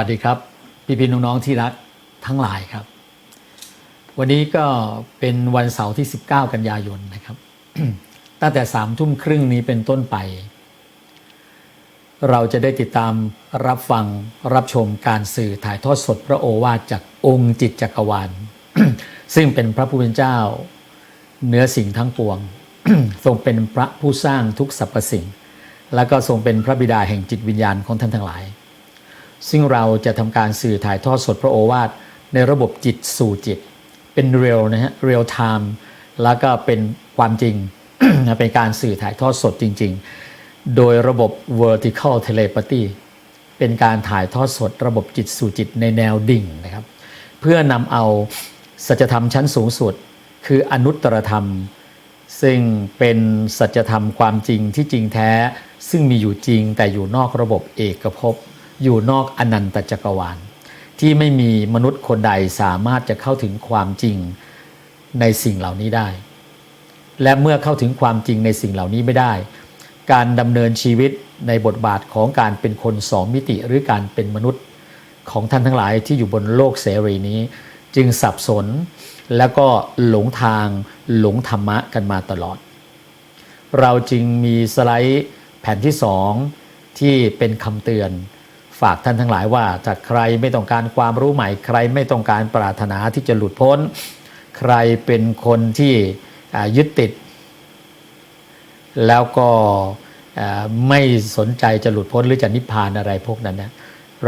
สวัสดีครับ พี่พี่น้องๆที่รักทั้งหลายครับ วันนี้ก็เป็นวันเสาร์ที่ 19 กันยายนนะครับ ตั้งแต่สามทุ่มครึ่งนี้เป็นต้นไป เราจะได้ติดตามรับฟังรับชมการสื่อถ่ายทอดสดพระโอวาทจากองค์จิตจักรวาล ซึ่งเป็นพระผู้เป็นเจ้าเหนือสิ่งทั้งปวง ทรงเป็นพระผู้สร้างทุกสรรพสิ่ง และก็ทรงเป็นพระบิดาแห่งจิตวิญญาณของท่านทั้งหลาย ซึ่งเราจะทำการสื่อถ่ายทอดสดพระโอวาทในระบบจิตสู่จิต เป็นเรียลนะฮะเรียลไทม์แล้วก็เป็นความจริง เป็นการสื่อถ่ายทอดสดจริง ๆ โดยระบบ vertical telepathy เป็นการถ่ายทอดสดระบบจิตสู่จิตในแนวดิ่งนะครับ เพื่อนำเอาสัจธรรมชั้นสูงสุด คืออนุตตรธรรม ซึ่งเป็นสัจธรรมความจริงที่จริงแท้ ซึ่งมีอยู่จริงแต่อยู่นอกระบบเอกภพ อยู่นอกอนันตจักรวาล ที่ไม่มีมนุษย์คนใดสามารถจะเข้าถึงความจริงในสิ่งเหล่านี้ได้ และเมื่อเข้าถึงความจริงในสิ่งเหล่านี้ไม่ได้ การดำเนินชีวิตในบทบาทของการเป็นคนสองมิติหรือการเป็นมนุษย์ของท่านทั้งหลายที่อยู่บนโลกเสรีนี้ จึงสับสนแล้วก็หลงทางหลงธรรมะกันมาตลอด เราจึงมีสไลด์แผ่นที่สองที่เป็นคำเตือน ฝากท่านทั้งหลายว่าถ้าใครไม่ต้องการความรู้ใหม่ ใครไม่ต้องการปรารถนาที่จะหลุดพ้น ใครเป็นคนที่ยึดติด แล้วก็ไม่สนใจจะหลุดพ้นหรือจะนิพพานอะไรพวกนั้นนะ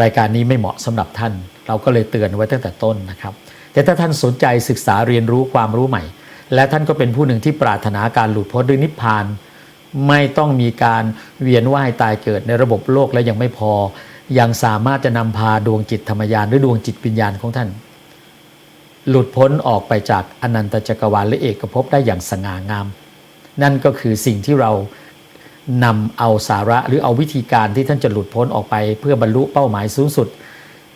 รายการนี้ไม่เหมาะสำหรับท่าน เราก็เลยเตือนไว้ตั้งแต่ต้นนะครับ แต่ถ้าท่านสนใจศึกษาเรียนรู้ความรู้ใหม่ และท่านก็เป็นผู้หนึ่งที่ปรารถนาการหลุดพ้นหรือนิพพาน ไม่ต้องมีการเวียนว่ายตายเกิดในระบบโลกและยังไม่พอ ยังสามารถจะนำพาดวงจิตธรรมยานหรือดวงจิตวิญญาณของท่าน หลุดพ้นออกไปจากอนันตจักรวาลและเอกภพได้อย่างสง่างาม นั่นก็คือสิ่งที่เรานำเอาสาระหรือเอาวิธีการที่ท่านจะหลุดพ้นออกไป เพื่อบรรลุเป้าหมายสูงสุด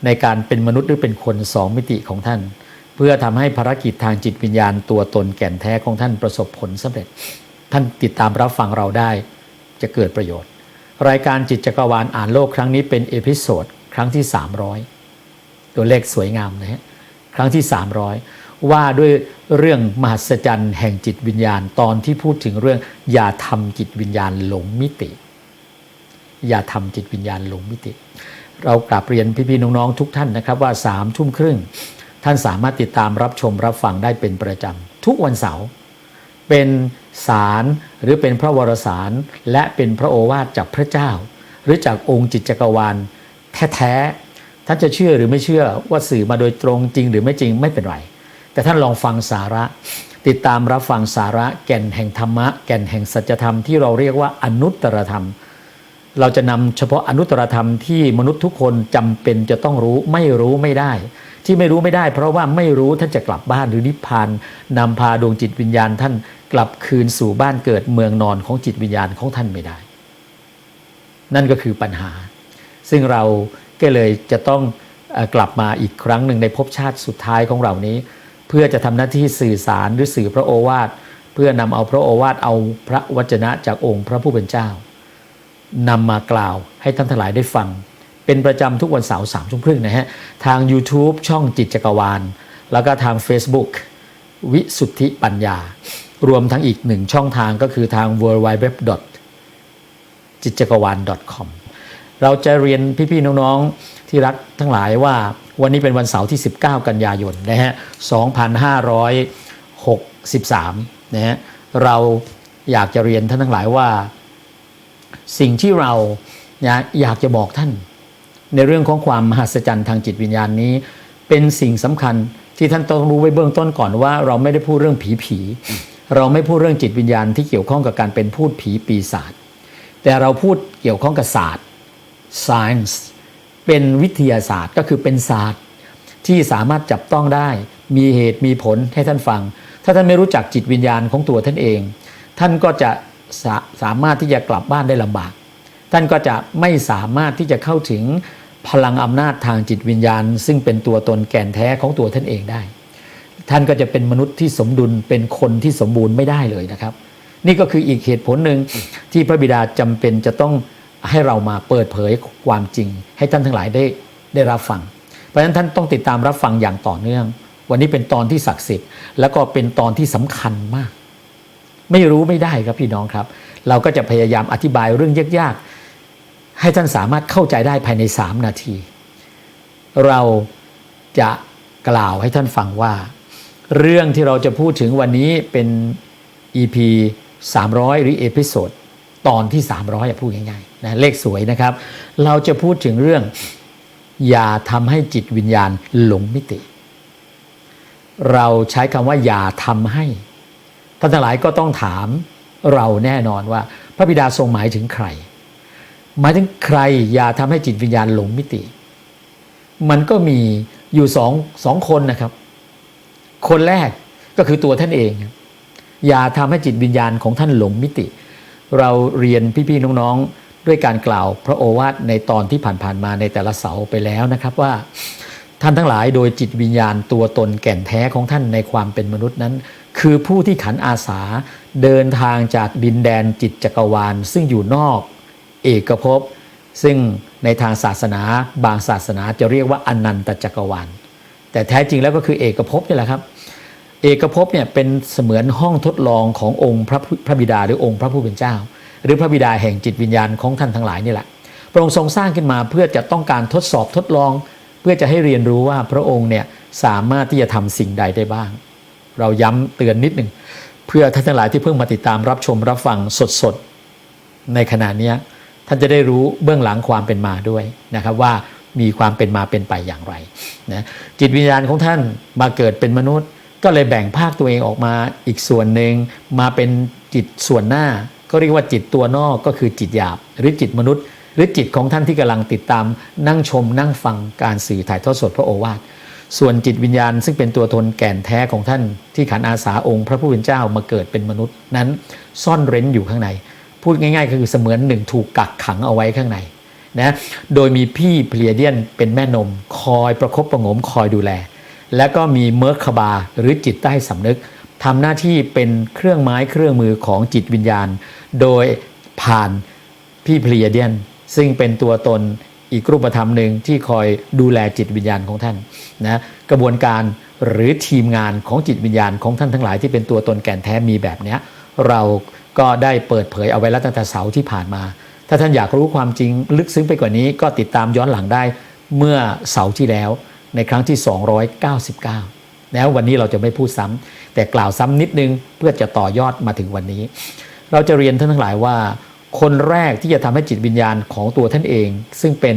ในการเป็นมนุษย์หรือเป็นคนสองมิติของท่าน เพื่อทำให้ภารกิจทางจิตวิญญาณตัวตนแก่นแท้ของท่านประสบผลสำเร็จ ท่านติดตามรับฟังเราได้จะเกิดประโยชน์ รายการจิตจักรวาลอ่านโลกครั้งนี้เป็นเอพิโซดครั้งที่ 300 ตัวเลขสวยงามนะฮะครั้งที่ 300 ว่าด้วยเรื่องมหัศจรรย์แห่งจิตวิญญาณตอนที่พูดถึงเรื่อง อย่าทำจิตวิญญาณหลงมิติ อย่าทำจิตวิญญาณหลงมิติ เรากราบเรียนพี่ๆน้องๆทุกท่านนะครับว่าสามทุ่มครึ่ง ท่านสามารถติดตามรับชมรับฟังได้เป็นประจำทุกวันเสาร์เป็น สารหรือเป็นพระวรสาร และเป็นพระโอวาทจากพระเจ้า หรือจากองค์จิตจักรวาลแท้ๆท่านจะเชื่อหรือไม่เชื่อว่าสื่อมาโดยตรงจริงหรือไม่จริงไม่เป็นไร แต่ท่านลองฟังสาระ ติดตามรับฟังสาระแก่นแห่งธรรมะ แก่นแห่งสัจธรรมที่เราเรียกว่าอนุตตรธรรม เราจะนำเฉพาะอนุตตรธรรมที่มนุษย์ทุกคนจำเป็นจะต้องรู้ไม่รู้ไม่ได้ ที่ไม่รู้ไม่ได้ เพราะว่าไม่รู้ท่านจะกลับบ้านหรือนิพพานนำพาดวงจิตวิญญาณท่านกลับคืนสู่บ้านเกิดเมืองนอนของจิตวิญญาณของท่านไม่ได้ นั่นก็คือปัญหา ซึ่งเราก็เลยจะต้องกลับมาอีกครั้งหนึ่งในภพชาติสุดท้ายของเรานี้ เพื่อจะทำหน้าที่สื่อสารหรือสื่อพระโอวาทเพื่อนำเอาพระโอวาทเอาพระวจนะจากองค์พระผู้เป็นเจ้านำมากล่าวให้ท่านทั้งหลายได้ฟัง เป็นประจำทุกวันเสาร์สามทุ่มครึ่งนะฮะ ทาง YouTube ช่องจิตจักรวาล แล้วก็ทาง Facebook วิสุทธิปัญญา รวมทั้งอีกหนึ่งช่องทางก็คือทาง w w w จิตจักรวาล .com เราจะเรียนพี่ๆน้องๆที่รักทั้งหลายว่าวันนี้เป็นวันเสาร์ที่ 19 กันยายนนะฮะ 2563 นะฮะ เราอยากจะเรียนท่านทั้งหลายว่า สิ่งที่เราอยากจะบอกท่าน ในเรื่องของความมหัศจรรย์ทางจิตวิญญาณนี้ เป็นสิ่งสำคัญที่ท่านต้องรู้ไว้เบื้องต้นก่อนว่า เราไม่ได้พูดเรื่องผีผีๆเราไม่พูดเรื่องจิตวิญญาณที่เกี่ยวข้องกับการเป็นพูดผีปีศาจแต่เราพูดเกี่ยวข้องกับศาสตร์ science เป็นวิทยาศาสตร์ก็คือเป็นศาสตร์ ที่สามารถจับต้องได้ มีเหตุมีผลให้ท่านฟัง ถ้าท่านไม่รู้จักจิตวิญญาณของตัวท่านเอง ท่านก็จะสาสามารถที่จะกลับบ้านได้ลำบาก ท่านก็จะไม่สามารถที่จะเข้าถึง พลังอำนาจทางจิตวิญญาณ ซึ่งเป็นตัวตนแก่นแท้ของตัวท่านเองได้ ท่านก็จะเป็นมนุษย์ที่สมดุลเป็นคนที่สมบูรณ์ไม่ได้เลยนะครับ นี่ก็คืออีกเหตุผลหนึ่งที่พระบิดาจำเป็นจะต้องให้เรามาเปิดเผยความจริง ให้ท่านทั้งหลายได้ได้รับฟัง เพราะฉะนั้นท่านต้องติดตามรับฟังอย่างต่อเนื่อง วันนี้เป็นตอนที่ศักดิ์สิทธิ์ แล้วก็เป็นตอนที่สำคัญมาก ไม่รู้ไม่ได้ครับพี่น้องครับ เราก็จะพยายามอธิบายเรื่องยากๆ ให้ท่านสามารถเข้าใจได้ภายใน3นาที เราจะกล่าวให้ท่านฟังว่า เรื่องที่เราจะพูดถึงวันนี้เป็น EP 300 หรือเอพิโซดตอนที่ 300อย่าพูดง่ายๆนะเลขสวยนะครับ เราจะพูดถึงเรื่อง อย่าทำให้จิตวิญญาณหลงมิติ เราใช้คำว่าอย่าทำให้ท่านทั้งหลายก็ต้องถามเราแน่นอนว่า พระบิดาทรงหมายถึงใคร หมายถึงใครอย่าทำให้จิตวิญญาณหลงมิติ มันก็มีอยู่สองสองคนนะครับ คนแรกก็คือตัวท่านเอง อย่าทำให้จิตวิญญาณของท่านหลงมิติ เราเรียนพี่ๆน้องๆ ด้วยการกล่าวพระโอวาทในตอนที่ผ่านๆมาในแต่ละเสาไปแล้วนะครับว่าท่านทั้งหลายโดยจิตวิญญาณตัวตนแก่นแท้ของท่านในความเป็นมนุษย์นั้น คือผู้ที่ขันอาสาเดินทางจากดินแดนจิตจักรวาล ซึ่งอยู่นอก เอกภพ ซึ่งในทางศาสนาบางศาสนาจะเรียกว่าอนันตจักรวาล แต่แท้จริงแล้วก็คือเอกภพนี่แหละครับ เอกภพเนี่ยเป็นเสมือนห้องทดลองขององค์พระพระบิดาหรือองค์พระผู้เป็นเจ้า หรือพระบิดาแห่งจิตวิญญาณของท่านทั้งหลายนี่แหละพระองค์ทรงสร้างขึ้นมาเพื่อจะต้องการทดสอบทดลอง เพื่อจะให้เรียนรู้ว่าพระองค์เนี่ยสามารถที่จะทำสิ่งใดได้บ้าง เราย้ำเตือนนิดหนึ่งเพื่อท่านทั้งหลายที่เพิ่งมาติดตามรับชมรับฟังสดๆในขณะนี้ ท่านจะได้รู้เบื้องหลังความเป็นมาด้วยนะครับว่ามีความเป็นมาเป็นไปอย่างไรนะจิตวิญญาณของท่านมาเกิดเป็นมนุษย์ ก็เลยแบ่งภาคตัวเองออกมาอีกส่วนหนึ่งมาเป็นจิตส่วนหน้า ก็เรียกว่าจิตตัวนอกก็คือจิตหยาบ หรือจิตมนุษย์ หรือจิตของท่านที่กำลังติดตามนั่งชมนั่งฟังการสื่อถ่ายทอดสดพระโอวาทส่วนจิตวิญญาณซึ่งเป็นตัวตนแก่นแท้ของท่านที่ขันอาสาองค์ พระผู้เป็นเจ้ามาเกิดเป็นมนุษย์นั้นซ่อนเร้นอยู่ข้างใน พูดง่าย ๆ คือเสมือนหนึ่งถูกกักขังเอาไว้ข้างในนะโดยมีพี่เพลียเดียนเป็นแม่นม คอยประคบประงมคอยดูแล แล้วก็มีเมิร์คบาหรือจิตใต้สำนึกทำหน้าที่เป็นเครื่องไม้เครื่องมือของจิตวิญญาณ โดยผ่านพี่เพลียเดียน ซึ่งเป็นตัวตนอีกรูปธรรมหนึ่งที่คอยดูแลจิตวิญญาณของท่านนะกระบวนการหรือทีมงานของจิตวิญญาณของท่านทั้งหลายที่เป็นตัวตนแก่นแท้มีแบบนี้เรา ก็ได้เปิดเผยเอาไว้แล้วตั้งแต่เสาร์ที่ผ่านมา ถ้าท่านอยากรู้ความจริงลึกซึ้งไปกว่านี้ก็ติดตามย้อนหลังได้เมื่อเสาร์ที่แล้วในครั้งที่ 299 แล้ววันนี้เราจะไม่พูดซ้ำแต่กล่าวซ้ำนิดนึงเพื่อจะต่อยอดมาถึงวันนี้ เราจะเรียนท่านทั้งหลายว่า คนแรกที่จะทำให้จิตวิญญาณของตัวท่านเอง ซึ่งเป็น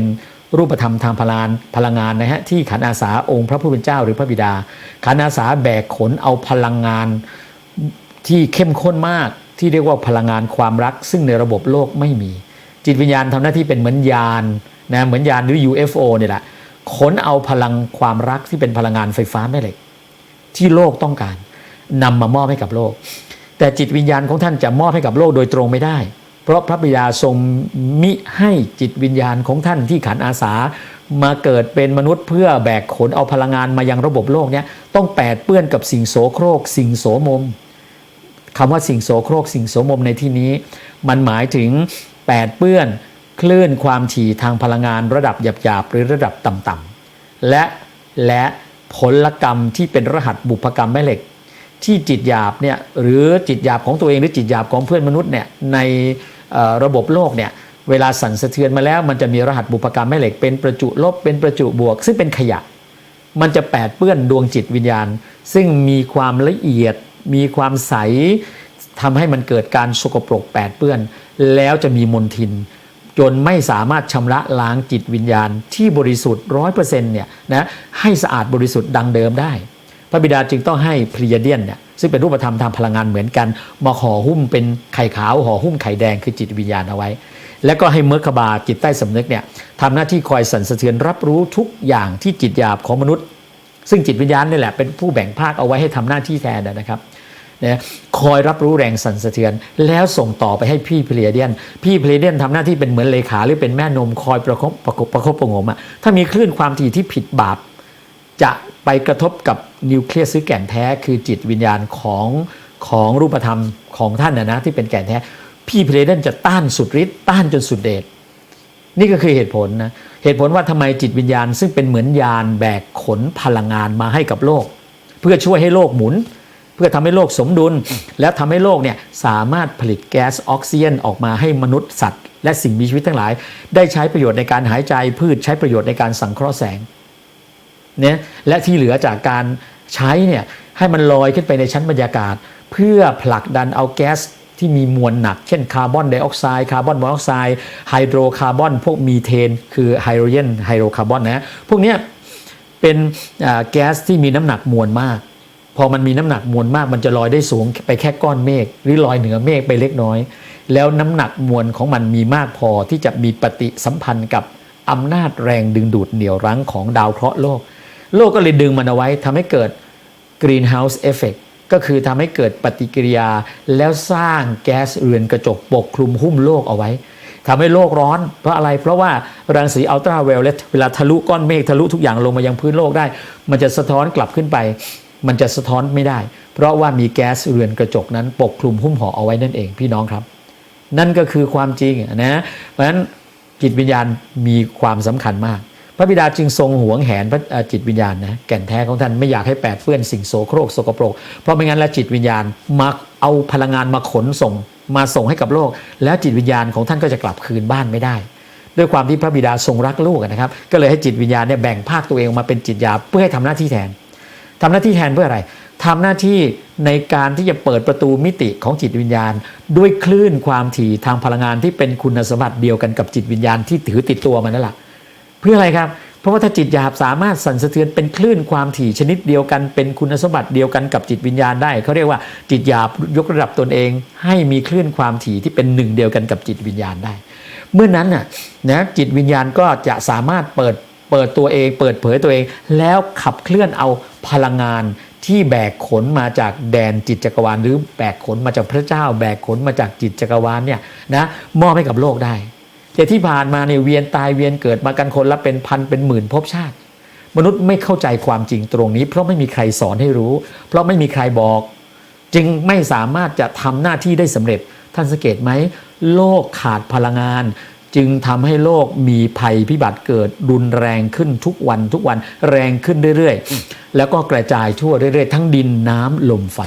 รูปธรรมทางพลานพลังงานนะฮะที่ขันอาสาองค์พระผู้เป็นเจ้าหรือพระบิดาขันอาสาแบกขนเอาพลังงานที่เข้มข้นมาก ที่เรียกว่าพลังงานความรัก ซึ่งในระบบโลกไม่มี จิตวิญญาณทำหน้าที่เป็นเหมือนยานนะเหมือนยานหรือ UFO เนี่ยแหละขนเอาพลังความรักที่เป็นพลังงานไฟฟ้าแม่เหล็ก ที่โลกต้องการนำมามอบให้กับโลก แต่จิตวิญญาณของท่านจะมอบให้กับโลกโดยตรงไม่ได้ เพราะพระบิดาทรงมิให้จิตวิญญาณของท่านที่ขันอาสามาเกิดเป็นมนุษย์เพื่อแบกขนเอาพลังงานมายังระบบโลกเนี้ยต้องแปดเปื้อนกับสิ่งโสโครก สิ่งโสมม คำว่าสิ่งโสโครกสิ่งโสมมในที่นี้ มันหมายถึงแปดเปื้อนคลื่นความถี่ทางพลังงานระดับหยาบๆหรือระดับต่ำๆและและผลกรรมที่เป็นรหัสบุพกรรมแม่เหล็ก ที่จิตหยาบเนี่ยหรือจิตหยาบของตัวเองหรือจิตหยาบของเพื่อนมนุษย์เนี่ยในระบบโลกเนี่ยเวลาสั่นสะเทือนมาแล้วมันจะมีรหัสบุพกรรมแม่เหล็ก เป็นประจุลบเป็นประจุบวก ซึ่งเป็นขยะ มันจะแปดเปื้อนดวงจิตวิญญาณ ซึ่งมีความละเอียด มีความใสทำให้มันเกิดการสกปรกแปดเปื้อน แล้วจะมีมนทิน จนไม่สามารถชำระล้างจิตวิญญาณที่บริสุทธิ์ร้อยเปอร์เซ็นต์เนี่ยนะให้สะอาดบริสุทธิ์ดังเดิมได้ พระบิดาจึงต้องให้พรียเดียนเนี่ยซึ่งเป็นรูปธรรมทางพลังงานเหมือนกัน มาห่อหุ้มเป็นไข่ขาวห่อหุ้มไข่แดงคือจิตวิญญาณเอาไว้ แล้วก็ให้เมอร์คบาจิตใต้สำนึกเนี่ยทำหน้าที่คอยสั่นสะเทือนรับรู้ทุกอย่างที่จิตหยาบของมนุษย์ ซึ่งจิตวิญญาณนี่แหละเป็นผู้แบ่งภาคเอาไว้ให้ทำหน้าที่แทนนะครับ นะคอยรับรู้แรงสั่นสะเทือน แล้วส่งต่อไปให้พี่เพลียเดียน พี่เพลียเดียนทำหน้าที่เป็นเหมือนเลขาหรือเป็นแม่นมคอยประคบประกบประคบประงมอะถ้ามีคลื่นความถี่ที่ผิดบาป จะไปกระทบกับนิวเคลียสหรือแก่นแท้คือจิตวิญญาณของของรูปธรรมของท่านนะนะที่เป็นแก่นแท้ พี่เพลเดียนจะต้านสุดฤทธิ์ต้านจนสุดเดชนี่ก็คือเหตุผลนะเหตุผลว่าทำไมจิตวิญญาณ ซึ่งเป็นเหมือนยานแบกขนพลังงานมาให้กับโลก เพื่อช่วยให้โลกหมุน เพื่อทำให้โลกสมดุล แล้วทำให้โลกเนี่ยสามารถผลิตแก๊สออกซิเจนออกมาให้มนุษย์สัตว์ และสิ่งมีชีวิตทั้งหลาย ได้ใช้ประโยชน์ในการหายใจพืชใช้ประโยชน์ในการสังเคราะห์แสงเนี่ยและที่เหลือจากการใช้เนี่ยให้มันลอยขึ้นไปในชั้นบรรยากาศ เพื่อผลักดันเอาแก๊สที่มีมวลหนัก เช่นคาร์บอนไดออกไซด์คาร์บอนมอนอกไซด์ไฮโดรคาร์บอนพวกมีเทน คือไฮโดรเจนไฮโดรคาร์บอนนะพวกนี้เป็นแก๊สที่มีน้ำหนักมวลมาก พอมันมีน้ำหนักมวลมากมันจะลอยได้สูงไปแค่ก้อนเมฆหรือลอยเหนือเมฆไปเล็กน้อย แล้วน้ำหนักมวลของมันมีมากพอที่จะมีปฏิสัมพันธ์กับอำนาจแรงดึงดูดเหนี่ยวรั้งของดาวเคราะห์โลก โลกก็เลยดึงมันเอาไว้ทำให้เกิด Greenhouse Effect ก็คือทำให้เกิดปฏิกิริยาแล้วสร้างแก๊สเรือนกระจกปกคลุมหุ้มโลกเอาไว้ทำให้โลกร้อน เพราะอะไร เพราะว่ารังสีอัลตราไวโอเลตเวลาทะลุก้อนเมฆทะลุทุกอย่างลงมายังพื้นโลกได้ มันจะสะท้อนกลับขึ้นไป มันจะสะท้อนไม่ได้ เพราะว่ามีแก๊สเรือนกระจกนั้นปกคลุมหุ้มห่อเอาไว้นั่นเองพี่น้องครับ นั่นก็คือความจริงนะเพราะฉะนั้นจิตวิญญาณมีความสำคัญมาก พระบิดาจึงทรงหวงแหนพระจิตวิญญาณนะแก่นแท้ของท่านไม่อยากให้แปดเปื้อนสิ่งโสโครกสกปรก เพราะไม่งั้นแล้วจิตวิญญาณมาเอาพลังงานมาขนส่ง มาส่งให้กับโลก แล้วจิตวิญญาณของท่านก็จะกลับคืนบ้านไม่ได้ ด้วยความที่พระบิดาทรงรักลูกนะครับ ก็เลยให้จิตวิญญาณเนี่ยแบ่งภาคตัวเองมาเป็นจิตยาเพื่อให้ทำหน้าที่แทน ทำหน้าที่แทนเพื่ออะไรทำหน้าที่ในการที่จะเปิดประตูมิติของจิตวิญญาณ ด้วยคลื่นความถี่ทางพลังงานที่เป็นคุณสมบัติเดียวกันกับจิตวิญญาณที่ถือติดตัวมันนั่นแหละเพื่ออะไรครับเพราะว่าถ้าจิตหยาบสามารถสั่นสะเทือนเป็นคลื่นความถี่ชนิดเดียวกัน เป็นคุณสมบัติเดียวกันกับจิตวิญญาณได้เขาเรียกว่าจิตหยาบยกระดับตนเอง ให้มีคลื่นความถี่ที่เป็นหนึ่งเดียวกันกับจิตวิญญาณได้ เมื่อนั้นน่ะนะจิตวิญญาณก็จะสามารถเปิด เปิดตัวเอง เปิดเผยตัวเอง แล้วขับเคลื่อนเอาพลังงานที่แบกขนมาจากแดนจิตจักรวาลหรือแบกขนมาจากพระเจ้า แบกขนมาจากจิตจักรวาลเนี่ยนะมอบให้กับโลกได้ แต่ที่ผ่านมาเนี่ยเวียนตายเวียนเกิดมากันคนละเป็นพันเป็นหมื่นภพชาติ มนุษย์ไม่เข้าใจความจริงตรงนี้ เพราะไม่มีใครสอนให้รู้ เพราะไม่มีใครบอก จึงไม่สามารถจะทำหน้าที่ได้สำเร็จท่านสังเกตไหมโลกขาดพลังงาน จึงทำให้โลกมีภัยพิบัติเกิดรุนแรงขึ้นทุกวันทุกวันแรงขึ้นเรื่อยๆ แล้วก็กระจายทั่วเรื่อยๆ ทั้งดินน้ำลมไฟ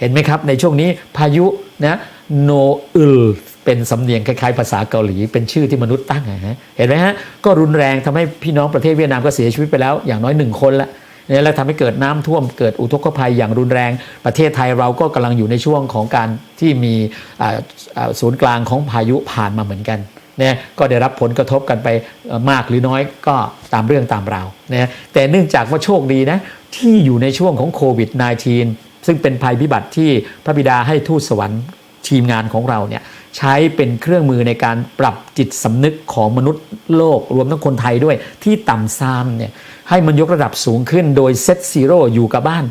เห็นไหมครับ ในช่วงนี้พายุนะโนอึลเป็นสำเนียงคล้ายๆภาษาเกาหลี เป็นชื่อที่มนุษย์ตั้งอะฮะเห็นไหมฮะก็รุนแรงทำให้พี่น้องประเทศเวียดนามก็เสียชีวิตไปแล้วอย่างน้อยหนึ่งคนละเนี่ยแล้วทำให้เกิดน้ำท่วมเกิดอุทกภัยอย่างรุนแรง ประเทศไทยเราก็กำลังอยู่ในช่วงของการที่มีอ่าอ่าศูนย์กลางของพายุผ่านมาเหมือนกันเนี่ยก็ได้รับผลกระทบกันไปมากหรือน้อยก็ตามเรื่องตามราวนะแต่เนื่องจากว่าโชคดีนะที่อยู่ในช่วงของโควิด -19 ซึ่งเป็นภัยพิบัติที่พระบิดาให้ทูตสวรรค์ทีมงานของเราเนี่ยใช้เป็นเครื่องมือในการปรับจิตสำนึกของมนุษย์โลกรวมทั้งคนไทยด้วยที่ต่ำซามเนี่ยให้มันยกระดับสูงขึ้นโดยเซตซีโร่อยู่กับบ้าน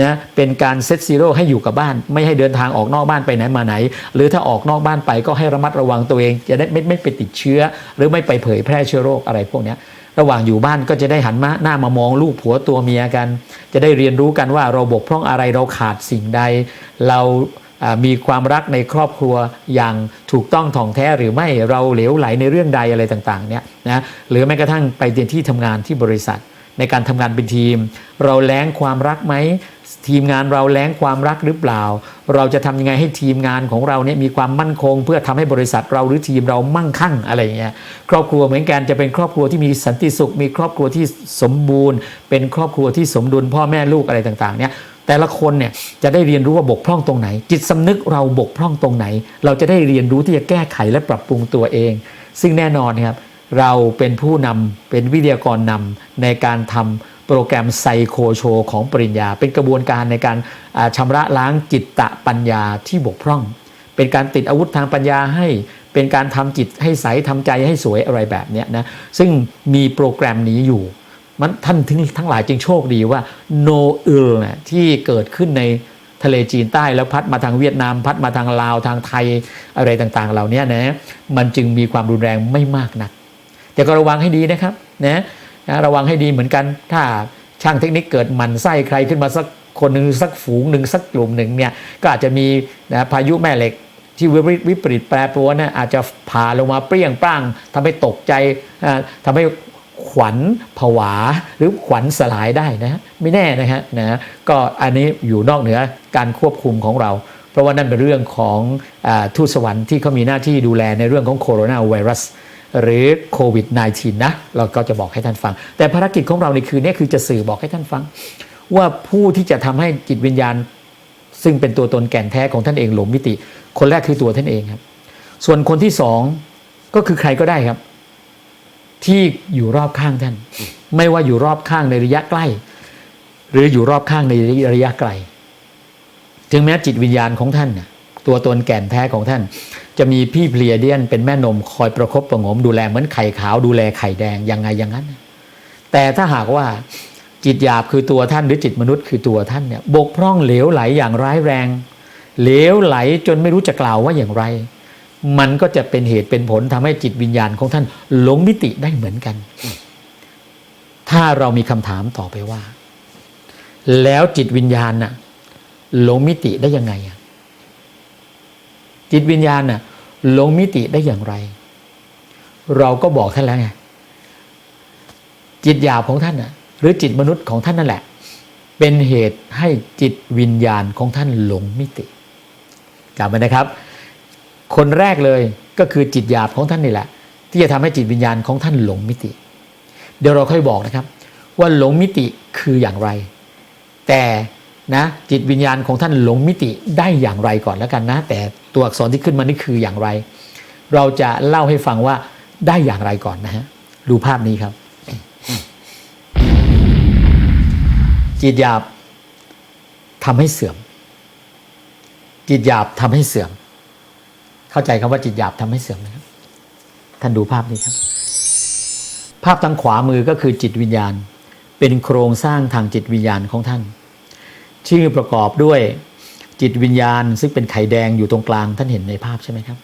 นะเป็นการเซตซีโร่ให้อยู่กับบ้าน ไม่ให้เดินทางออกนอกบ้านไปไหนมาไหน หรือถ้าออกนอกบ้านไปก็ให้ระมัดระวังตัวเอง จะได้ไม่ไม่ไปติดเชื้อ หรือไม่ไปเผยแพร่เชื้อโรคอะไรพวกนี้ระหว่างอยู่บ้านก็จะได้หันมาหน้ามามองลูกผัวตัวเมียกัน จะได้เรียนรู้กันว่าเราบกพร่องอะไรเราขาดสิ่งใด เรามีความรักในครอบครัวอย่างถูกต้องถ่องแท้หรือไม่เราเหลวไหลในเรื่องใดอะไรต่างๆเนี่ยนะหรือแม้กระทั่งไปเรียนที่ทำงานที่บริษัท ในการทำงานเป็นทีม เราแล้งความรักไหม ทีมงานเราแล้งความรักหรือเปล่า เราจะทำยังไงให้ทีมงานของเราเนี่ยมีความมั่นคง เพื่อทำให้บริษัทเราหรือทีมเรามั่งคั่งอะไรอย่างเงี้ยครอบครัวเหมือนกันจะเป็นครอบครัวที่มีสันติสุข มีครอบครัวที่สมบูรณ์ เป็นครอบครัวที่สมดุลพ่อแม่ลูกอะไรต่างๆเนี่ยแต่ละคนเนี่ยจะได้เรียนรู้ว่าบกพร่องตรงไหน จิตสำนึกเราบกพร่องตรงไหน เราจะได้เรียนรู้ที่จะแก้ไขและปรับปรุงตัวเอง ซึ่งแน่นอนครับเราเป็นผู้นำเป็นวิทยากรนำในการทำ โปรแกรมไซโคโชของปริญญา เป็นกระบวนการในการอ่าชำระล้างจิตตะปัญญาที่บกพร่อง เป็นการติดอาวุธทางปัญญาให้เป็นการทำจิตให้ใสทำใจให้สวยอะไรแบบนี้นะซึ่งมีโปรแกรมนี้อยู่มันท่านทั้งทั้งหลายจึงโชคดีว่าโนอึลนะที่เกิดขึ้นในทะเลจีนใต้แล้วพัดมาทางเวียดนาม พัดมาทางลาวทางไทยอะไรต่างๆ เหล่านี้นะมันจึงมีความรุนแรงไม่มากนัก แต่ก็ระวังให้ดีนะครับนะ นะระวังให้ดีเหมือนกัน ถ้าช่างเทคนิคเกิดหมันไส้ใครขึ้นมาสักคนหนึ่งสักฝูงหนึ่งสักกลุ่มหนึ่งเนี่ยก็อาจจะมีนะพายุแม่เหล็กที่วิปริตวิปริตแปรปรวนนะอาจจะผ่าลงมาเปรี้ยงปร้างทำให้ตกใจอ่าทำให้ขวัญผวาหรือขวัญสลายได้นะไม่แน่นะฮะนะก็อันนี้อยู่นอกเหนือการควบคุมของเรา เพราะว่านั่นเป็นเรื่องของอทูตสวรรค์ที่เขามีหน้าที่ดูแลในเรื่องของโคโรนาไวรัส หรือโควิด -19 นะเราก็จะบอกให้ท่านฟัง แต่ภารกิจของเราในคืนนี้คือจะสื่อบอกให้ท่านฟัง ว่าผู้ที่จะทำให้จิตวิญญาณ ซึ่งเป็นตัวตนแก่นแท้ของท่านเองหลงมิติ คนแรกคือตัวท่านเองครับ ส่วนคนที่สองก็คือใครก็ได้ครับ ที่อยู่รอบข้างท่าน ไม่ว่าอยู่รอบข้างในระยะใกล้ หรืออยู่รอบข้างในระยะไกลถึงแม้จิตวิญญาณของท่านตัวตนแก่นแท้ของท่าน จะมีพี่เพลียเดียนเป็นแม่นมคอยประคบประงมดูแลเหมือนไข่ขาวดูแลไข่แดงยังไงอย่างนั้น แต่ถ้าหากว่าจิตหยาบคือตัวท่านหรือจิตมนุษย์คือตัวท่านเนี่ยบกพร่องเหลวไหลอย่างร้ายแรง เหลวไหลจนไม่รู้จะกล่าวว่าอย่างไร มันก็จะเป็นเหตุเป็นผลทำให้จิตวิญญาณของท่านหลงมิติได้เหมือนกัน ถ้าเรามีคำถามต่อไปว่า แล้วจิตวิญญาณน่ะหลงมิติได้ยังไงอะ จิตวิญญาณน่ะหลงมิติได้อย่างไร เราก็บอกท่านแล้วไงจิตหยาบของท่านน่ะหรือจิตมนุษย์ของท่านนั่นแหละ เป็นเหตุให้จิตวิญญาณของท่านหลงมิติจำไว้นะครับ คนแรกเลยก็คือจิตหยาบของท่านนี่แหละ ที่จะทำให้จิตวิญญาณของท่านหลงมิติ เดี๋ยวเราค่อยบอกนะครับ ว่าหลงมิติคืออย่างไร แต่ นะจิตวิญญาณของท่านหลงมิติได้อย่างไรก่อนแล้วกันนะ แต่ตัวอักษรที่ขึ้นมานี่คืออย่างไร เราจะเล่าให้ฟังว่าได้อย่างไรก่อนนะฮะดูภาพนี้ครับ จิตหยาบทำให้เสื่อม จิตหยาบทำให้เสื่อม เข้าใจคำว่าจิตหยาบทำให้เสื่อมนะครับท่านดูภาพนี้ครับ ภาพทางขวามือก็คือจิตวิญญาณ เป็นโครงสร้างทางจิตวิญญาณของท่าน ชื่อประกอบด้วยจิตวิญญาณ ซึ่งเป็นไข่แดงอยู่ตรงกลางท่านเห็นในภาพใช่ไหมครับ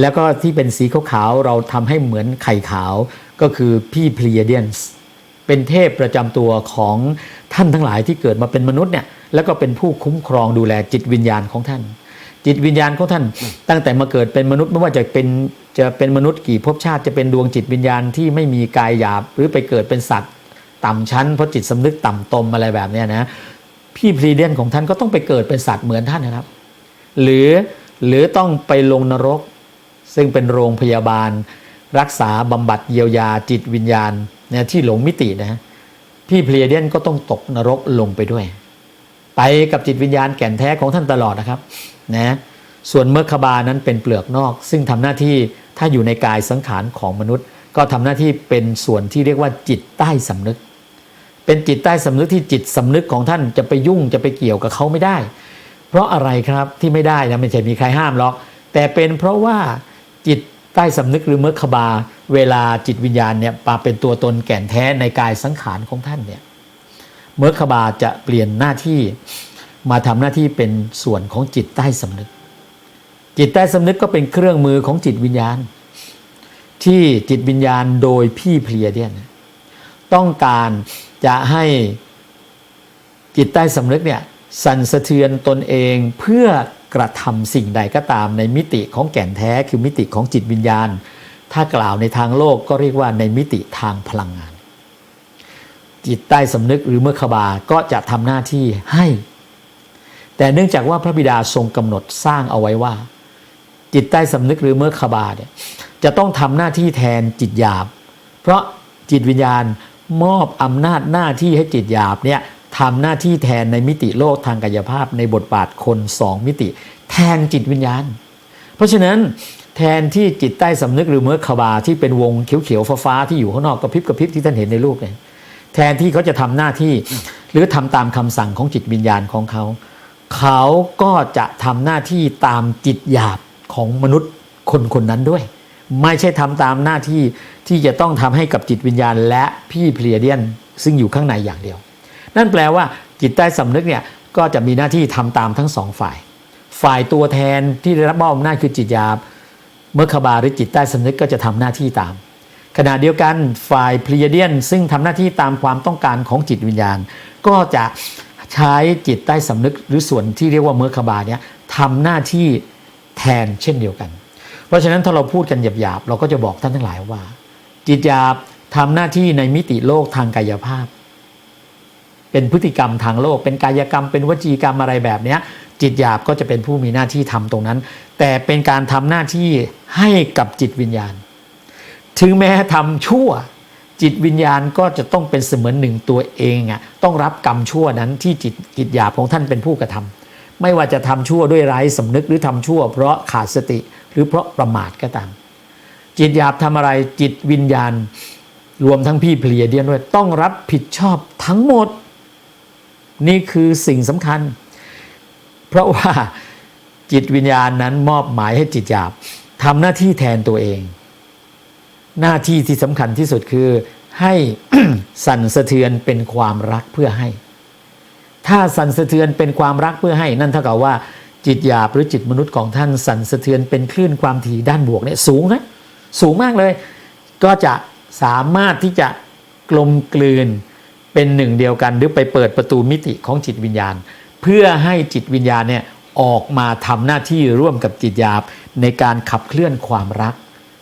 แล้วก็ที่เป็นสีขาวๆเราทำให้เหมือนไข่ขาวก็คือพี่พลีเดียนส์เป็นเทพประจำตัวของท่านทั้งหลายที่เกิดมาเป็นมนุษย์เนี่ยแล้วก็เป็นผู้คุ้มครองดูแลจิตวิญญาณของท่าน จิตวิญญาณของท่าน ตั้งแต่มาเกิดเป็นมนุษย์ไม่ว่าจะเป็นจะเป็นมนุษย์กี่ภพชาติจะเป็นดวงจิตวิญญาณที่ไม่มีกายหยาบ หรือไปเกิดเป็นสัตว์ ต่ำชั้นเพราะจิตสำนึกต่ำตมอะไรแบบนี้นะ พี่พรีเดียนของท่านก็ต้องไปเกิดเป็นสัตว์เหมือนท่านนะครับ หรือหรือต้องไปลงนรก ซึ่งเป็นโรงพยาบาล รักษาบำบัดเยียวยาจิตวิญญาณเนี่ยที่หลงมิตินะพี่เพลียเดียนก็ต้องตกนรกลงไปด้วย ไปกับจิตวิญญาณแก่นแท้ของท่านตลอดนะครับนะส่วนเมคคบานั้นเป็นเปลือกนอก ซึ่งทำหน้าที่ถ้าอยู่ในกายสังขารของมนุษย์ ก็ทำหน้าที่เป็นส่วนที่เรียกว่าจิตใต้สำนึก เป็นจิตใต้สำนึกที่จิตสำนึกของท่านจะไปยุ่งจะไปเกี่ยวกับเขาไม่ได้ เพราะอะไรครับที่ไม่ได้นะไม่ใช่มีใครห้ามหรอกแต่เป็นเพราะว่าจิตใต้สำนึกหรือเมคคบา เวลาจิตวิญญาณเนี่ยมาเป็นตัวตนแก่นแท้ในกายสังขารของท่านเนี่ยเมคคบาจะเปลี่ยนหน้าที่มาทำหน้าที่เป็นส่วนของจิตใต้สำนึก จิตใต้สำนึกก็เป็นเครื่องมือของจิตวิญญาณ ที่จิตวิญญาณโดยพี่เพลียเนี่ยนต้องการ จะให้จิตใต้สำนึกเนี่ยสั่นสะเทือนตนเองเพื่อกระทำสิ่งใดก็ตามในมิติของแก่นแท้คือมิติของจิตวิญญาณ ถ้ากล่าวในทางโลกก็เรียกว่าในมิติทางพลังงาน จิตใต้สำนึกหรือเมื่อขบาก็จะทำหน้าที่ให้ แต่เนื่องจากว่าพระบิดาทรงกำหนดสร้างเอาไว้ว่า จิตใต้สำนึกหรือเมื่อขบาเนี่ยจะต้องทำหน้าที่แทนจิตหยาบ เพราะจิตวิญญาณ มอบอำนาจหน้าที่ให้จิตหยาบเนี่ยทำหน้าที่แทนในมิติโลกทางกายภาพในบทบาทคนสองมิติ แทนจิตวิญญาณ เพราะฉะนั้นแทนที่จิตใต้สำนึกหรือเมื่อขบาที่เป็นวงเขียวๆฟ้าๆที่อยู่ข้างนอกกระพริบกระพริบที่ท่านเห็นในรูปเนี่ยแทนที่เขาจะทำหน้าที่หรือทำตามคำสั่งของจิตวิญญาณของเขา เขาก็จะทำหน้าที่ตามจิตหยาบของมนุษย์คนคนนั้นด้วย ไม่ใช่ทำตามหน้าที่ ที่จะต้องทำให้กับจิตวิญญาณ และพี่เพลียเดียนซึ่งอยู่ข้างในอย่างเดียว นั่นแปลว่าจิตใต้สำนึกเนี่ยก็จะมีหน้าที่ทำตามทั้งสองฝ่าย ฝ่ายตัวแทนที่ได้รับมอบอำนาจคือจิตยาบเมื่อขบาหรือจิตใต้สำนึกก็จะทำหน้าที่ตาม ขณะเดียวกันฝ่ายพลีเดียน ซึ่งทำหน้าที่ตามความต้องการของจิตวิญญาณ ก็จะใช้จิตใต้สำนึกหรือส่วนที่เรียกว่าเมื่อขบาเนี่ยทำหน้าที่แทนเช่นเดียวกัน เพราะฉะนั้นถ้าเราพูดกันหยาบๆเราก็จะบอกท่านทั้งหลายว่า จิตหยาบทำหน้าที่ในมิติโลกทางกายภาพ เป็นพฤติกรรมทางโลก เป็นกายกรรม เป็นวจีกรรมอะไรแบบนี้จิตหยาบก็จะเป็นผู้มีหน้าที่ทำตรงนั้น แต่เป็นการทำหน้าที่ให้กับจิตวิญญาณ ถึงแม้ทำชั่วจิตวิญญาณก็จะต้องเป็นเสมือนหนึ่งตัวเองอะต้องรับกรรมชั่วนั้นที่จิตจิตหยาบของท่านเป็นผู้กระทำไม่ว่าจะทำชั่วด้วยไร้สำนึกหรือทำชั่ว เพราะขาดสติหรือเพราะประมาทก็ตาม จิตหยาบทำอะไรจิตวิญญาณ รวมทั้งพี่เพลียเดียนด้วย ต้องรับผิดชอบทั้งหมด นี่คือสิ่งสำคัญ เพราะว่าจิตวิญญาณนั้นมอบหมายให้จิตหยาบทำหน้าที่แทนตัวเอง หน้าที่ที่สำคัญที่สุดคือให้สั่นสะเทือนเป็นความรักเพื่อให้ ถ้าสั่นสะเทือนเป็นความรักเพื่อให้ นั่นเท่ากับว่าจิตหยาบหรือจิตมนุษย์ของท่านสั่นสะเทือนเป็นคลื่นความถี่ด้านบวกเนี่ยสูงนะ สูงมากเลย ก็จะสามารถที่จะกลมกลืนเป็นหนึ่งเดียวกันหรือไปเปิดประตูมิติของจิตวิญญาณ เพื่อให้จิตวิญญาณเนี่ยออกมาทำหน้าที่ร่วมกับจิตหยาบในการขับเคลื่อนความรัก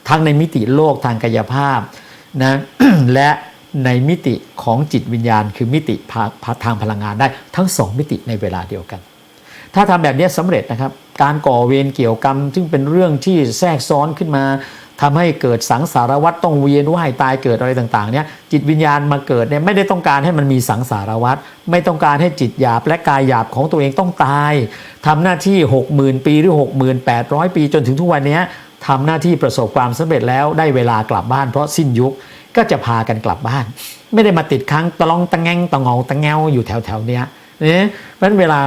ทั้งในมิติโลกทางกายภาพนะและในมิติของจิตวิญญาณ คือมิติทางพลังงานได้ทั้งสองมิติในเวลาเดียวกัน ถ้าทำแบบนี้สำเร็จนะครับ การก่อเวรเกี่ยวกรรม ซึ่งเป็นเรื่องที่แทรกซ้อนขึ้นมา ทำให้เกิดสังสารวัฏต้องเวียนว่ายตายเกิดอะไรต่างๆเนี่ยจิตวิญญาณมาเกิดเนี่ยไม่ได้ต้องการให้มันมีสังสารวัฏไม่ต้องการให้จิตหยาบและกายหยาบของตัวเองต้องตายทำหน้าที่ 60,000 ปีหรือ 6800 ปีจนถึงทุกวันนี้ทำหน้าที่ประสบความสำเร็จแล้วได้เวลากลับบ้านเพราะสิ้นยุคก็จะพากันกลับบ้าน ไม่ได้มาติดค้างตะลองตะแงงตะงองตะแงวอยู่แถวๆเนี้ยเนี่ยเพราะฉะนั้นเวลา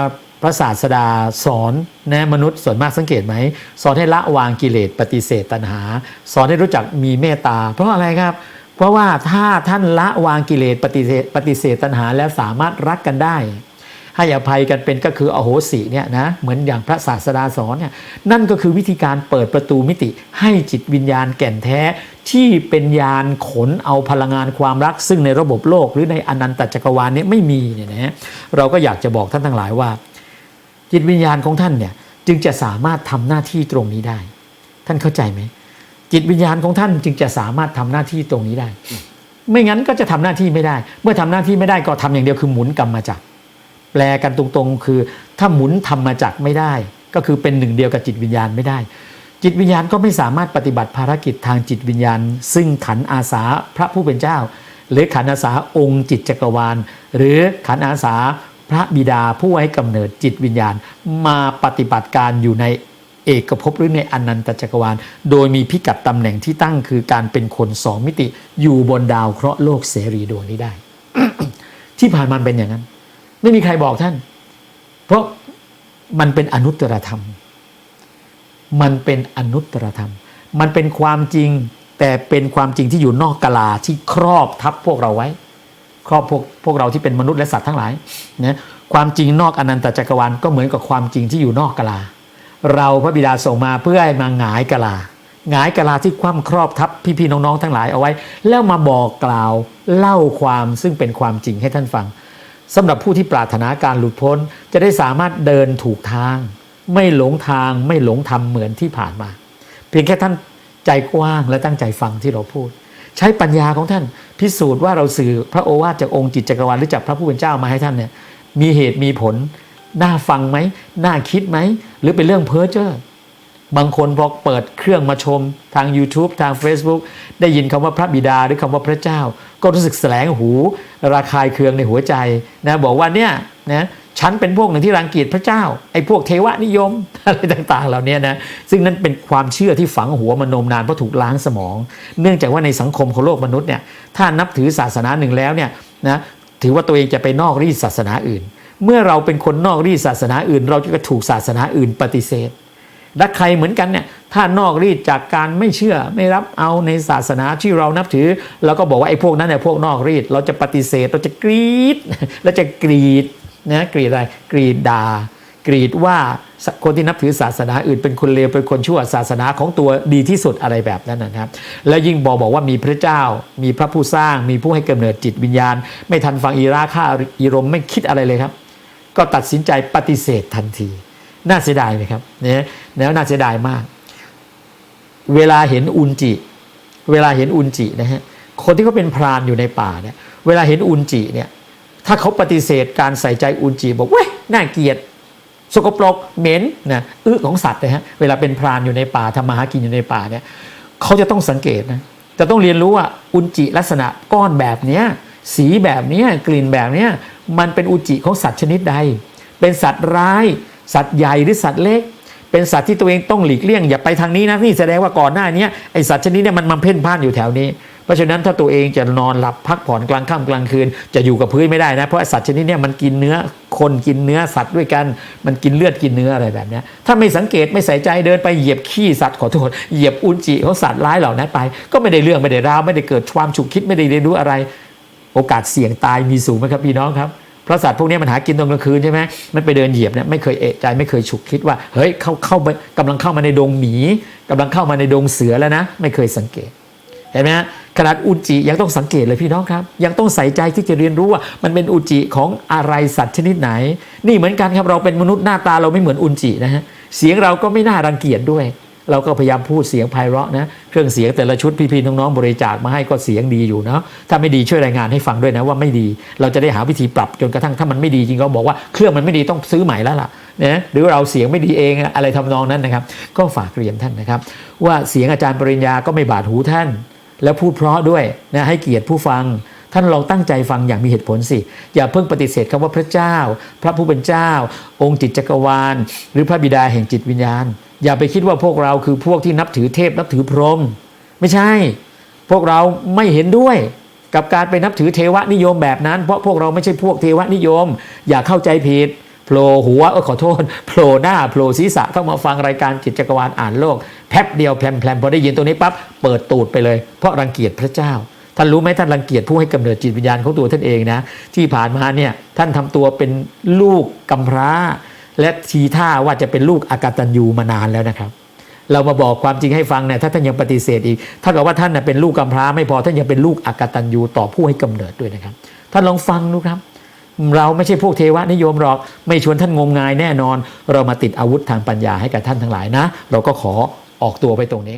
พระศาสดาสอนนะมนุษย์ส่วนมากสังเกตไหม สอนให้ละวางกิเลสปฏิเสธตัณหา สอนให้รู้จักมีเมตตา เพราะอะไรครับ เพราะว่าถ้าท่านละวางกิเลสปฏิเสธปฏิเสธตัณหาแล้วสามารถรักกันได้ ให้อภัยกันเป็นก็คืออโหสิเนี่ยนะเหมือนอย่างพระศาสดาสอนเนี่ยนั่นก็คือวิธีการเปิดประตูมิติ ให้จิตวิญญาณแก่นแท้ที่เป็นยานขนเอาพลังงานความรัก ซึ่งในระบบโลกหรือในอนันตจักรวาลนี้ไม่มีเนี่ยนะเราก็อยากจะบอกท่านทั้งหลายว่า จิตวิญญาณของท่านเนี่ยจึงจะสามารถทำหน้าที่ตรงนี้ได้ ท่านเข้าใจไหมจิตวิญญาณของท่านจึงจะสามารถทำหน้าที่ตรงนี้ได้ ไม่งั้นก็จะทำหน้าที่ไม่ได้ เมื่อทำหน้าที่ไม่ได้ก็ทำอย่างเดียวคือหมุนกรรมมาจักแปลกันตรงๆ คือถ้าหมุนธรรมจักไม่ได้ ก็คือเป็นหนึ่งเดียวกับจิตวิญญาณไม่ได้ จิตวิญญาณก็ไม่สามารถปฏิบัติภารกิจทางจิตวิญญาณ ซึ่งขันอาสาพระผู้เป็นเจ้า หรือขันอาสาองค์จิตจักรวาล หรือขันอาสา พระบิดาผู้ให้กำเนิดจิตวิญญาณ มาปฏิบัติการอยู่ในเอกภพหรือในอนันตจักรวาล โดยมีพิกัดตำแหน่งที่ตั้งคือการเป็นคนสองมิติอยู่บนดาวเคราะห์โลกเสรีดวงนี้ได้ ที่ผ่านมาเป็นอย่างนั้น ไม่มีใครบอกท่าน เพราะมันเป็นอนุตตรธรรม มันเป็นอนุตตรธรรม มันเป็นความจริงแต่เป็นความจริงที่อยู่นอกกลาที่ครอบทับพวกเราไว้ ครอบพวกพวกเราที่เป็นมนุษย์และสัตว์ทั้งหลายนะความจริงนอกอนันตจักรวาลก็เหมือนกับความจริงที่อยู่นอกกลา เราพระบิดาส่งมาเพื่อให้มาหงายกลาหงายกลาที่คว่ำครอบทับพี่ๆน้องๆทั้งหลายเอาไว้ แล้วมาบอกกล่าวเล่าความซึ่งเป็นความจริงให้ท่านฟังสำหรับผู้ที่ปรารถนาการหลุดพ้นจะได้สามารถเดินถูกทาง ไม่หลงทางไม่หลงธรรมเหมือนที่ผ่านมา เพียงแค่ท่านใจกว้างและตั้งใจฟังที่เราพูด ใช้ปัญญาของท่าน พิสูจน์ว่าเราสื่อพระโอวาทจากองค์จิตจักรวาลหรือจากพระผู้เป็นเจ้ามาให้ท่านเนี่ยมีเหตุมีผล น่าฟังไหมน่าคิดไหม หรือเป็นเรื่องเพ้อเจ้อบางคนพอเปิดเครื่องมาชมทาง YouTube ทาง Facebook ได้ยินคำว่าพระบิดาหรือคำว่าพระเจ้า ก็รู้สึกแสลงหูระคายเคืองในหัวใจนะบอกว่าเนี่ยนะ ฉันเป็นพวกหนึ่งที่รังเกียจพระเจ้าไอ้พวกเทวนิยมอะไรต่าง ๆ เหล่านี้นะซึ่งนั้นเป็นความเชื่อที่ฝังหัวมานมนานเพราะถูกล้างสมอง เนื่องจากว่าในสังคมของโลกมนุษย์เนี่ยถ้านับถือศาสนาหนึ่งแล้วเนี่ยนะถือว่าตัวเองจะไปนอกรีดศาสนาอื่น เมื่อเราเป็นคนนอกรีดศาสนาอื่น เราจะถูกศาสนาอื่นปฏิเสธและใครเหมือนกันเนี่ยถ้านอกรีดจากการไม่เชื่อไม่รับเอาในศาสนาที่เรานับถือเราก็บอกว่าไอ้พวกนั้นเนี่ยพวกนอกรีดเราจะปฏิเสธเราจะกรีดเราจะกรีด นะกรีดอะไรกรีดดา่ากรีดว่าคนที่นับถือศาสนาอื่นเป็นคนเลวเป็นคนชั่วศาสนาของตัวดีที่สุดอะไรแบบนั้นนะครับ แล้วยิ่งบอกบอกว่ามีพระเจ้า มีพระผู้สร้าง มีผู้ให้กำเนิดจิตวิญญาณ ไม่ทันฟังอีราค่าอีรมไม่คิดอะไรเลยครับ ก็ตัดสินใจปฏิเสธทันที น่าเสียดายเลยครับเนี่ยแล้วน่าเสียดายมาก เวลาเห็นอุนจิ เวลาเห็นอุนจินะฮะคนที่เขาเป็นพรานอยู่ในป่าเนี่ยเวลาเห็นอุนจิเนี่ย ถ้าเขาปฏิเสธการใส่ใจอุจิบอกเว้ยน่าเกลียดสกปรกเหม็นนะอึของสัตว์นะฮะเวลาเป็นพรานอยู่ในป่าทำมาหากินอยู่ในป่าเนี่ยเขาจะต้องสังเกตนะจะต้องเรียนรู้ว่าอุจิลักษณะก้อนแบบเนี้ยสีแบบเนี้ยกลิ่นแบบเนี้ยมันเป็นอุจิของสัตว์ชนิดใด เป็นสัตว์ร้าย สัตว์ใหญ่หรือสัตว์เล็ก เป็นสัตว์ที่ตัวเองต้องหลีกเลี่ยงอย่าไปทางนี้นะนี่แสดงว่าก่อนหน้านี้ไอสัตว์ชนิดเนี้มันมาเพ่นพ่านอยู่แถวนี้ ราะฉะนั้นถ้าตัวเองจะนอนหลับพักผ่อนกลางค่ำกลางคืน จะอยู่กับพื้นไม่ได้นะ เพราะสัตว์ชนิดนี้มันกินเนื้อคนกินเนื้อสัตว์ด้วยกัน มันกินเลือดกินเนื้ออะไรแบบนี้ถ้าไม่สังเกตไม่ใส่ใจเดินไปเหยียบขี้สัตว์ขอโทษเหยียบอุจจิของสัตว์ร้ายเหล่านั้นไป ก็ไม่ได้เรื่องไม่ได้ราวไม่ได้เกิดความฉุกคิดไม่ได้เรียนรู้อะไร โอกาสเสี่ยงตายมีสูงไหมครับพี่น้องครับเพราะสัตว์พวกนี้มันหากินตอนกลางคืนใช่ไหมมันไปเดินเหยียบเนี่ยไม่เคยเอะใจไม่เคยฉุกคิดว่าเฮ้ยเข้าเข้ากำลังเข้ามาในดงหมีกำลังเข้ามาในดงเสือแล้วนะ ไม่เคยสังเกต เห็นไหมฮะขนาดอุจิยังต้องสังเกตเลยพี่น้องครับ ยังต้องใส่ใจที่จะเรียนรู้ว่ามันเป็นอุจิของอะไรสัตว์ชนิดไหน นี่เหมือนกันครับเราเป็นมนุษย์หน้าตาเราไม่เหมือนอุจินะฮะเสียงเราก็ไม่น่ารังเกียจด้วย เราก็พยายามพูดเสียงไพเราะนะเครื่องเสียงแต่ละชุดพี่ๆน้องๆบริจาคมาให้ก็เสียงดีอยู่เนาะถ้าไม่ดีช่วยรายงานให้ฟังด้วยนะว่าไม่ดี เราจะได้หาวิธีปรับจนกระทั่งถ้ามันไม่ดีจริงก็บอกว่าเครื่องมันไม่ดีต้องซื้อใหม่แล้วล่ะนะหรือเราเสียงไม่ดีเองอะไรทำนองนั้นนะครับ ก็ฝากเรียนท่านนะครับ ว่าเสียงอาจารย์ปริญญาก็ไม่บาดหูท่าน แล้วพูดเพราะด้วยนะให้เกียรติผู้ฟัง ท่านลองตั้งใจฟังอย่างมีเหตุผลสิ อย่าเพิ่งปฏิเสธคำว่าพระเจ้า พระผู้เป็นเจ้า องค์จิตจักรวาล หรือพระบิดาแห่งจิตวิญญาณ อย่าไปคิดว่าพวกเราคือพวกที่นับถือเทพนับถือพรหมไม่ใช่ พวกเราไม่เห็นด้วยกับการไปนับถือเทวนิยมแบบนั้น เพราะพวกเราไม่ใช่พวกเทวนิยม อย่าเข้าใจผิด ผล่หัวเออขอโทษโผล่หน้าโผล่ศีรษะเข้ามาฟังรายการจิตจักรวาลอ่านโลกแป๊บเดียวแพลมๆพอได้ยินตรงนี้ปั๊บเปิดตูดไปเลย เพราะรังเกียจพระเจ้า ท่านรู้ไหมท่านรังเกียจผู้ให้กำเนิดจิตวิญญาณของตัวท่านเองนะ ที่ผ่านมาเนี่ยท่านทำตัวเป็นลูกกำพร้า และทีท่าว่าจะเป็นลูกอากาตันยูมานานแล้วนะครับ เรามาบอกความจริงให้ฟังเนี่ยถ้าท่านยังปฏิเสธอีกถ้ากับว่าท่านเป็นลูกกำพร้าไม่พอท่านยังเป็นลูกอากตันยูต่อผู้ให้กำเนิดด้วยนะครับท่านลองฟังดูครับ เราไม่ใช่พวกเทวนิยมหรอก ไม่ชวนท่านงมงายแน่นอน เรามาติดอาวุธทางปัญญาให้กับท่านทั้งหลายนะ เราก็ขอออกตัวไปตรงนี้